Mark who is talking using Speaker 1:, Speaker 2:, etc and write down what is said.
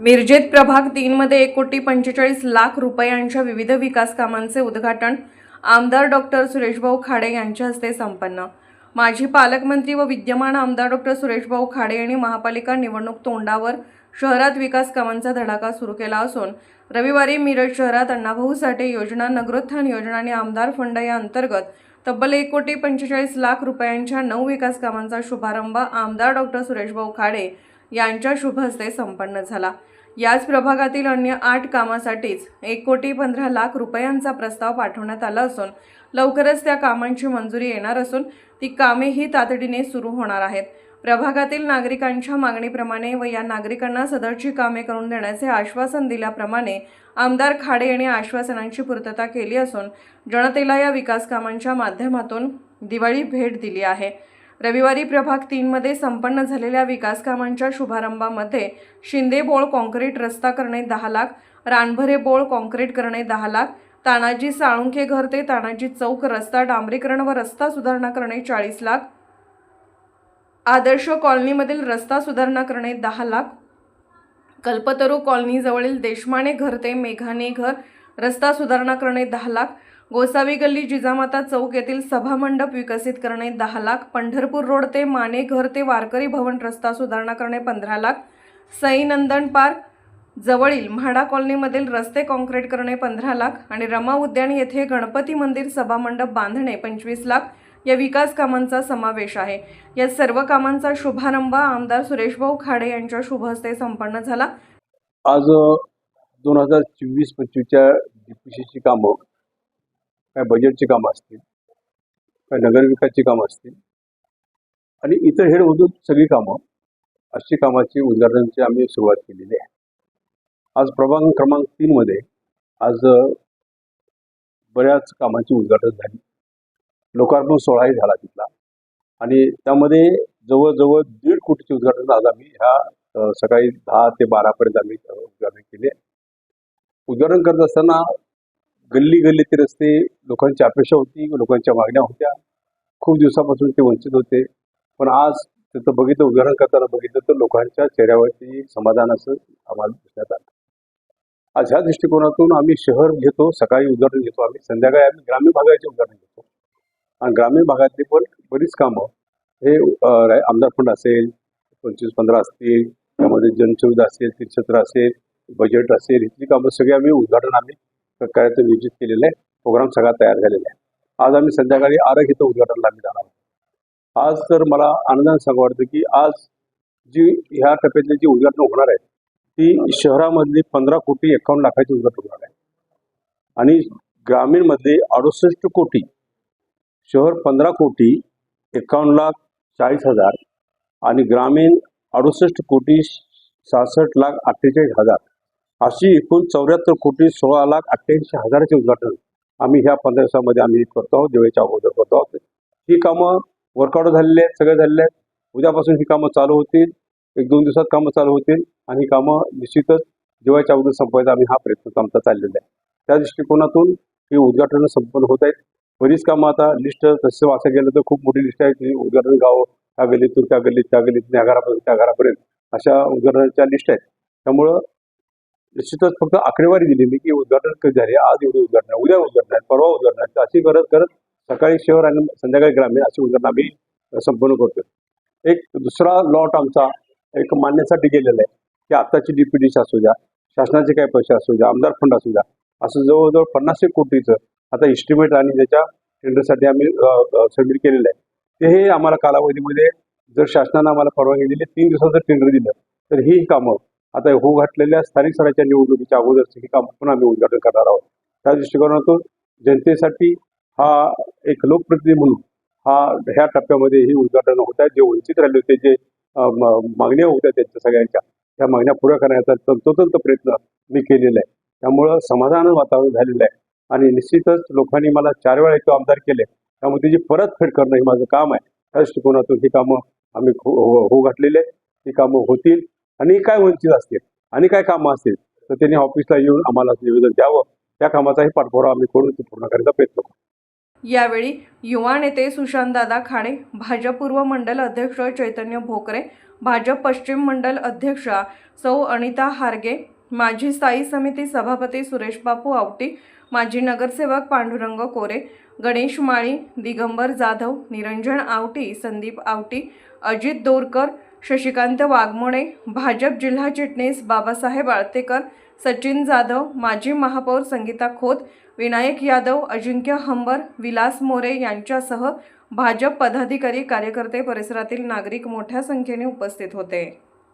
Speaker 1: मिरजेत प्रभाग तीनमध्ये एक कोटी पंचेचाळीस लाख रुपयांच्या विविध विकास कामांचे उद्घाटन आमदार डॉक्टर सुरेशभाऊ खाडे यांच्या हस्ते संपन्न. माजी पालकमंत्री व विद्यमान आमदार डॉक्टर सुरेशभाऊ खाडे यांनी महापालिका निवडणूक तोंडावर शहरात विकास कामांचा धडाका सुरू केला असून रविवारी मिरज शहरात अण्णाभाऊ साठे योजना नगरोत्थान योजना आणि आमदार फंड या अंतर्गत तब्बल एक कोटी पंचेचाळीस लाख रुपयांच्या नऊ विकास कामांचा शुभारंभ आमदार डॉक्टर सुरेशभाऊ खाडे यांच्या शुभ हस्ते संपन्न झाला. याच प्रभागातील अन्य आठ कामासाठीच एक कोटी पंधरा लाख रुपयांचा प्रस्ताव पाठवण्यात आला असून लवकरच त्या कामांची मंजुरी येणार असून ती कामेही तातडीने सुरू होणार आहेत. प्रभागातील नागरिकांच्या मागणीप्रमाणे व या नागरिकांना सदरची कामे करून देण्याचे आश्वासन दिल्याप्रमाणे आमदार खाडे यांनी आश्वासनांची पूर्तता केली असून जनतेला या विकास कामांच्या माध्यमातून दिवाळी भेट दिली आहे. रविवारी प्रभाग तीनमध्ये संपन्न झालेल्या विकास कामांच्या शुभारंभामध्ये शिंदे बोळ कॉन्क्रीट रस्ता करणे दहा लाख रानभरे बोळ कॉन्क्रीट करणे दहा लाख तानाजी साळुंखे घर ते तानाजी चौक रस्ता डांबरीकरण व रस्ता सुधारणा करणे चाळीस लाख आदर्श कॉलनीमधील रस्ता सुधारणा करणे दहा लाख कल्पतरू कॉलनीजवळील देशमाने घर ते मेघाने घर रस्ता सुधारणा करणे दहा लाख गोसावी गल्ली जिजामाता चौक येथील सभामंडप विकसित करणे दहा लाख पंढरपूर रोड ते माने घर ते वारकरी भवन रस्ता सुधारणा करणे पंधरा लाख सईनंदन पार्क जवळील म्हाडा कॉलनीमधील रस्ते कॉन्क्रीट करणे पंधरा लाख आणि रमा उद्यान येथे गणपती मंदिर सभामंडप बांधणे पंचवीस लाख या विकास कामांचा समावेश आहे. या सर्व कामांचा शुभारंभ आमदार सुरेशभाऊ खाडे यांच्या शुभ हस्ते संपन्न झाला.
Speaker 2: आज दोन हजार चोवीस पंचवीसच्या डीपीसीची कामं काय बजेटची कामं असतील काय नगरविकासची कामं असतील. आणि इतर हेडमधून सगळी कामं अशी कामाची उद्घाटनाची आम्ही सुरुवात केलेली आहे. आज प्रभाग क्रमांक तीनमध्ये आज बऱ्याच कामांची उद्घाटन झाली. लोकार्पण सोहळाही झाला तिथला. आणि त्यामध्ये जवळजवळ दीड कोटीचे उद्घाटन आज आम्ही ह्या सकाळी दहा ते बारापर्यंत आम्ही उद्घाटन केले. उद्घाटन करत असताना गल्ली गल्ली ते रस्ते लोकांची अपेक्षा होती लोकांच्या मागण्या होत्या. खूप दिवसापासून ते वंचित होते. पण आज त्याचं बघितलं उदाहरण करताना बघितलं तर लोकांच्या चेहऱ्यावरती समाधान असं आम्हाला दिसण्यात आलं. आज ह्या दृष्टिकोनातून आम्ही शहर घेतो सकाळी उद्घाटन घेतो आम्ही संध्याकाळी आम्ही ग्रामीण भागाचे उद्घाटन घेतो. आणि ग्रामीण भागातली पण बरीच कामं. हे आमदार फंड असेल पंचवीस पंधरा असतील त्यामध्ये जनसुविधा असेल तीर्थक्षेत्र असेल बजेट असेल इथली कामं सगळी आम्ही उद्घाटन आम्ही कार्याचं नियोजित केलेलं आहे. प्रोग्राम सगळा तयार झालेला आहे. आज आम्ही संध्याकाळी आरग इथं उद्घाटनला आम्ही जाणार आहोत. आज तर मला आनंदाने सांगू वाटतं की आज जी ह्या टप्प्यातली जी उद्घाटन होणार आहेत ती शहरामधली पंधरा कोटी एकावन्न लाखाची उद्घाटन होणार आहे. आणि ग्रामीणमधले अडुसष्ट कोटी शहर पंधरा कोटी एकावन्न लाख चाळीस हजार आणि ग्रामीण अडुसष्ट कोटी सहासष्ट लाख अठ्ठेचाळीस हजार अशी एकूण चौऱ्याहत्तर कोटी सोळा लाख अठ्ठ्याऐंशी हजाराचे उद्घाटन आम्ही ह्या पंधरा दिवसामध्ये आम्ही करतो आहोत दिवाळीच्या अगोदर करतो आहोत. ही कामं वर्कआउट झालेली आहेत सगळे झालेले आहेत. उद्यापासून ही कामं चालू होतील. एक दोन दिवसात कामं चालू होतील आणि ही कामं निश्चितच दिवाळीच्या अगोदर संपवायचा आम्ही हा प्रयत्न आमचा चाललेला आहे. त्या दृष्टिकोनातून ही उद्घाटनं संपन्न होत आहेत. बरीच कामं आता लिस्ट तसं वाचा गेलं तर खूप मोठी लिस्ट आहे की उद्घाटन गाव त्या गल्लीतून त्या गल्लीत त्या गल्लीत त्या घरापर्यंत त्या घरापर्यंत अशा उद्घाटनाच्या लिस्ट आहेत. त्यामुळं निश्चितच फक्त आकडेवारी दिलेली की उद्घाटन कधी झाले? आज एवढे उद्घाटन आहे, उद्या उद्घाटन आहेत परवा उद्घाटन आहेत अशी करत करत सकाळी शहर आणि संध्याकाळी ग्रामीण अशी उद्घाटन आम्ही संपन्न करतो एक दुसरा लॉट आमचा एक मान्यासाठी गेलेला आहे की आत्ताची डीपीडीसी असू द्या शासनाचे काही पैसे असू द्या आमदार फंड असू द्या. असं जवळजवळ पन्नास एक कोटीचं आता इस्टिमेट आणि त्याच्या टेंडरसाठी आम्ही सबमिट केलेलं आहे. ते हे आम्हाला कालावधीमध्ये जर शासनानं आम्हाला परवानगी दिली तीन दिवसाचं टेंडर दिलं तर ही कामं आता हो घातलेल्या स्थानिक स्वराज्य निवडणुकीच्या अगोदरच ही कामं पण आम्ही उद्घाटन करणार आहोत. त्या दृष्टिकोनातून जनतेसाठी हा एक लोकप्रतिनिधी म्हणून हा ह्या टप्प्यामध्ये ही उद्घाटन होत आहेत जे वंचित राहिले होते जे मागण्या होत्या त्यांच्या सगळ्यांच्या त्या मागण्या पुऱ्या करण्याचा तंतोतंत प्रयत्न मी केलेला आहे. त्यामुळं समाधान वातावरण झालेलं आहे. आणि निश्चितच लोकांनी मला चार वेळा इथं आमदार केले. त्यामुळे त्याची परतफेड करणं हे माझं काम आहे. त्या दृष्टिकोनातून ही कामं आम्ही हो हो-, हो घातलेले आहेत ही कामं होतील. आणि काय वंचित असतील? आणि काय कामं असतील? तर त्यांनी ऑफिसला येऊन आम्हाला निवेदन द्यावं. त्या कामाचाही पाठपुरावा आम्ही करून ते पूर्ण करण्याचा प्रयत्न करू.
Speaker 1: यावेळी युवा नेते सुशांतदादा खाडे भाजप पूर्व मंडल अध्यक्ष चैतन्य भोकरे भाजप पश्चिम मंडल अध्यक्षा सौ अनिता हारगे माजी स्थायी समिती सभापती सुरेश बापू आवटी माजी नगरसेवक पांडुरंग कोरे गणेश माळी दिगंबर जाधव निरंजन आवटी संदीप आवटी अजित दोरकर शशिकांत वाघमोडे भाजप जिल्हा चिटणीस बाबासाहेब आळतेकर सचिन जाधव माजी महापौर संगीता खोत विनायक यादव अजिंक्य हंबर विलास मोरे यांच्यासह भाजप पदाधिकारी कार्यकर्ते परिसरातील नागरिक मोठ्या संख्येने उपस्थित होते.